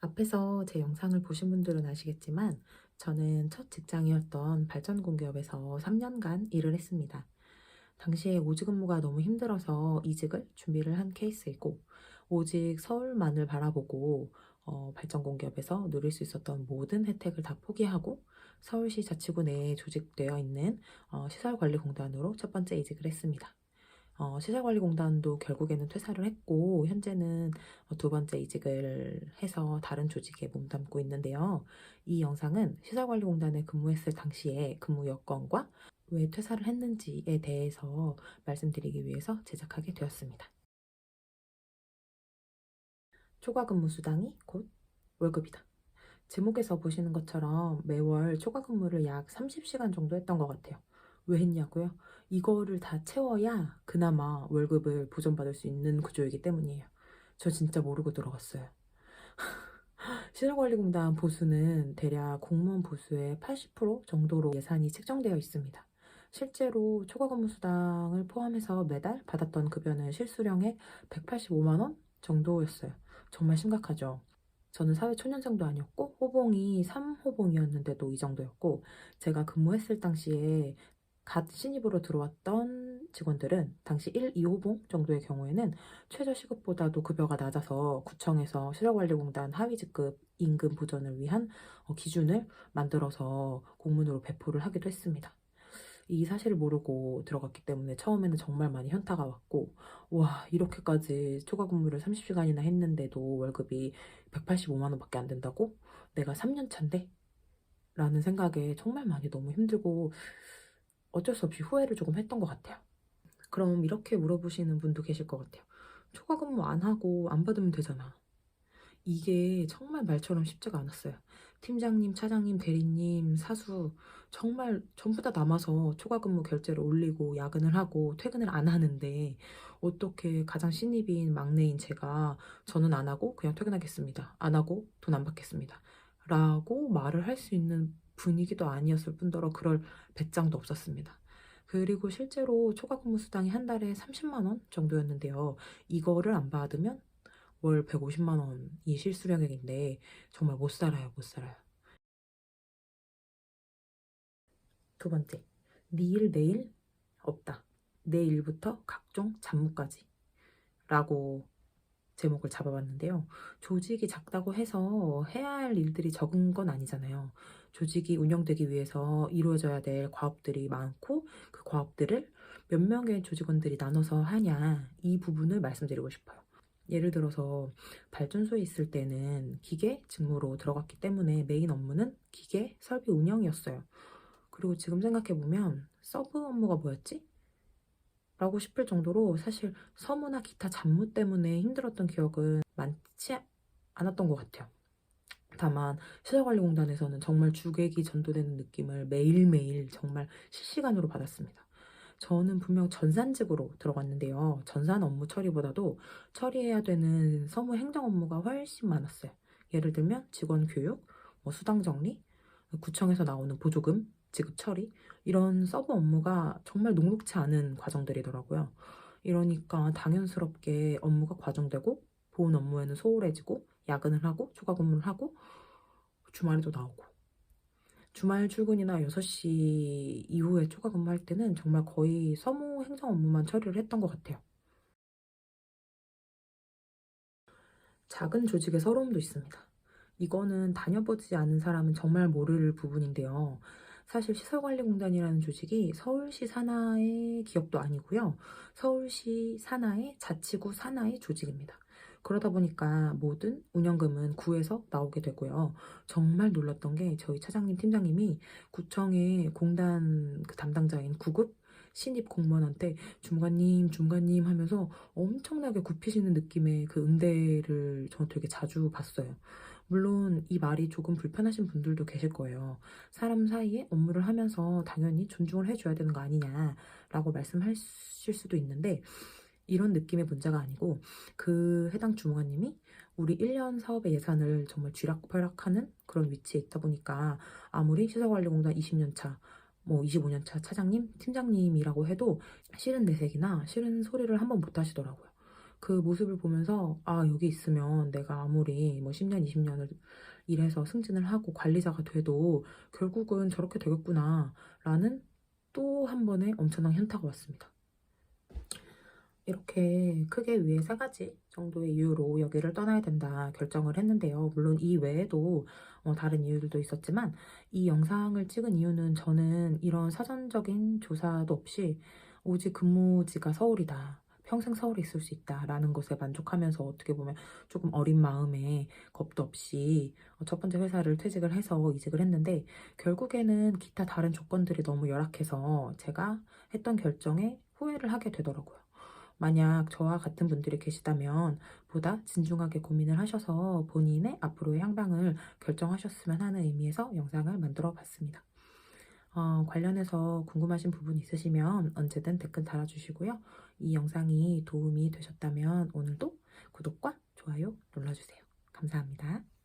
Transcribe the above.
앞에서 제 영상을 보신 분들은 아시겠지만 저는 첫 직장이었던 발전공기업에서 3년간 일을 했습니다. 당시에 오직 근무가 너무 힘들어서 이직을 준비를 한 케이스이고 오직 서울만을 바라보고 어, 발전공기업에서 누릴 수 있었던 모든 혜택을 다 포기하고 서울시 자치구 내에 조직되어 있는 어, 시설관리공단으로 첫 번째 이직을 했습니다. 어, 시설관리공단도 결국에는 퇴사를 했고 현재는 어, 두 번째 이직을 해서 다른 조직에 몸담고 있는데요. 이 영상은 시설관리공단에 근무했을 당시에 근무 여건과 왜 퇴사를 했는지에 대해서 말씀드리기 위해서 제작하게 되었습니다. 초과 근무 수당이 곧 월급이다. 제목에서 보시는 것처럼 매월 초과 근무를 약 30시간 정도 했던 것 같아요. 왜 했냐고요? 이거를 다 채워야 그나마 월급을 보전받을 수 있는 구조이기 때문이에요. 저 진짜 모르고 들어갔어요. 시설관리공단 보수는 대략 공무원 보수의 80% 정도로 예산이 책정되어 있습니다. 실제로 초과 근무 수당을 포함해서 매달 받았던 급여는 실수령액 185만 원 정도였어요. 정말 심각하죠. 저는 사회 초년생도 아니었고 호봉이 3호봉이었는데도 이 정도였고 제가 근무했을 당시에 갓 신입으로 들어왔던 직원들은 당시 1, 2호봉 정도의 경우에는 최저 시급보다도 급여가 낮아서 구청에서 시설관리공단 하위 직급 임금 보전을 위한 어, 기준을 만들어서 공문으로 배포를 하기도 했습니다. 이 사실을 모르고 들어갔기 때문에 처음에는 정말 많이 현타가 왔고 와 이렇게까지 초과 근무를 30시간이나 했는데도 월급이 185만 원밖에 안 된다고? 내가 3년 차인데? 라는 생각에 정말 많이 너무 힘들고 어쩔 수 없이 후회를 조금 했던 것 같아요. 그럼 이렇게 물어보시는 분도 계실 것 같아요. 초과 근무 안 하고 안 받으면 되잖아. 이게 정말 말처럼 쉽지가 않았어요. 팀장님, 차장님, 대리님, 사수 정말 전부 다 남아서 초과 근무 결제를 올리고 야근을 하고 퇴근을 안 하는데 어떻게 가장 신입인 막내인 제가 저는 안 하고 그냥 퇴근하겠습니다. 안 하고 돈 안 받겠습니다. 라고 말을 할 수 있는 분위기도 아니었을 뿐더러 그럴 배짱도 없었습니다. 그리고 실제로 초과 근무 수당이 한 달에 30만 원 정도였는데요. 이거를 안 받으면 월 150만 원이 실수령액인데 정말 못 살아요, 못 살아요. 두 번째, 내일 내일 없다. 내일부터 각종 잡무까지 라고 제목을 잡아봤는데요. 조직이 작다고 해서 해야 할 일들이 적은 건 아니잖아요. 조직이 운영되기 위해서 이루어져야 될 과업들이 많고 그 과업들을 몇 명의 조직원들이 나눠서 하냐 이 부분을 말씀드리고 싶어요. 예를 들어서 발전소에 있을 때는 기계 직무로 들어갔기 때문에 메인 업무는 기계 설비 운영이었어요. 그리고 지금 생각해보면 서브 업무가 뭐였지? 라고 싶을 정도로 사실 서무나 기타 잡무 때문에 힘들었던 기억은 많지 않았던 것 같아요. 다만 시설관리공단에서는 정말 주객이 전도되는 느낌을 매일매일 정말 실시간으로 받았습니다. 저는 분명 전산직으로 들어갔는데요. 전산 업무 처리보다도 처리해야 되는 서무 행정 업무가 훨씬 많았어요. 예를 들면 직원 교육, 뭐 수당 정리, 구청에서 나오는 보조금, 지급 처리 이런 서브 업무가 정말 녹록치 않은 과정들이더라고요. 이러니까 당연스럽게 업무가 과중되고 본 업무에는 소홀해지고 야근을 하고 추가 근무를 하고 주말에도 나오고 주말 출근이나 6시 이후에 추가 근무할 때는 정말 거의 서무 행정 업무만 처리를 했던 것 같아요. 작은 조직의 서러움도 있습니다. 이거는 다녀보지 않은 사람은 정말 모를 부분인데요. 사실 시설관리공단이라는 조직이 서울시 산하의 기업도 아니고요. 서울시 산하의 자치구 산하의 조직입니다. 그러다 보니까 모든 운영금은 구에서 나오게 되고요. 정말 놀랐던 게 저희 차장님, 팀장님이 구청의 공단 그 담당자인 구급 신입 공무원한테 중관님, 중관님 하면서 엄청나게 굽히시는 느낌의 그 응대를 저는 되게 자주 봤어요. 물론 이 말이 조금 불편하신 분들도 계실 거예요. 사람 사이에 업무를 하면서 당연히 존중을 해줘야 되는 거 아니냐라고 말씀하실 수도 있는데 이런 느낌의 문제가 아니고 그 해당 주무관님이 우리 1년 사업의 예산을 정말 쥐락펴락하는 그런 위치에 있다 보니까 아무리 시설관리공단 20년 차, 뭐 25년 차 차장님, 팀장님이라고 해도 싫은 내색이나 싫은 소리를 한 번 못 하시더라고요. 그 모습을 보면서 아, 여기 있으면 내가 아무리 뭐 10년, 20년을 일해서 승진을 하고 관리자가 돼도 결국은 저렇게 되겠구나 라는 또 한 번의 엄청난 현타가 왔습니다. 이렇게 크게 위에 세 가지 정도의 이유로 여기를 떠나야 된다 결정을 했는데요. 물론 이 외에도 어, 다른 이유들도 있었지만 이 영상을 찍은 이유는 저는 이런 사전적인 조사도 없이 오직 근무지가 서울이다. 평생 서울에 있을 수 있다라는 것에 만족하면서 어떻게 보면 조금 어린 마음에 겁도 없이 어, 첫 번째 회사를 퇴직을 해서 이직을 했는데 결국에는 기타 다른 조건들이 너무 열악해서 제가 했던 결정에 후회를 하게 되더라고요. 만약 저와 같은 분들이 계시다면 보다 진중하게 고민을 하셔서 본인의 앞으로의 향방을 결정하셨으면 하는 의미에서 영상을 만들어 봤습니다. 어, 관련해서 궁금하신 부분 있으시면 언제든 댓글 달아주시고요. 이 영상이 도움이 되셨다면 오늘도 구독과 좋아요 눌러주세요. 감사합니다.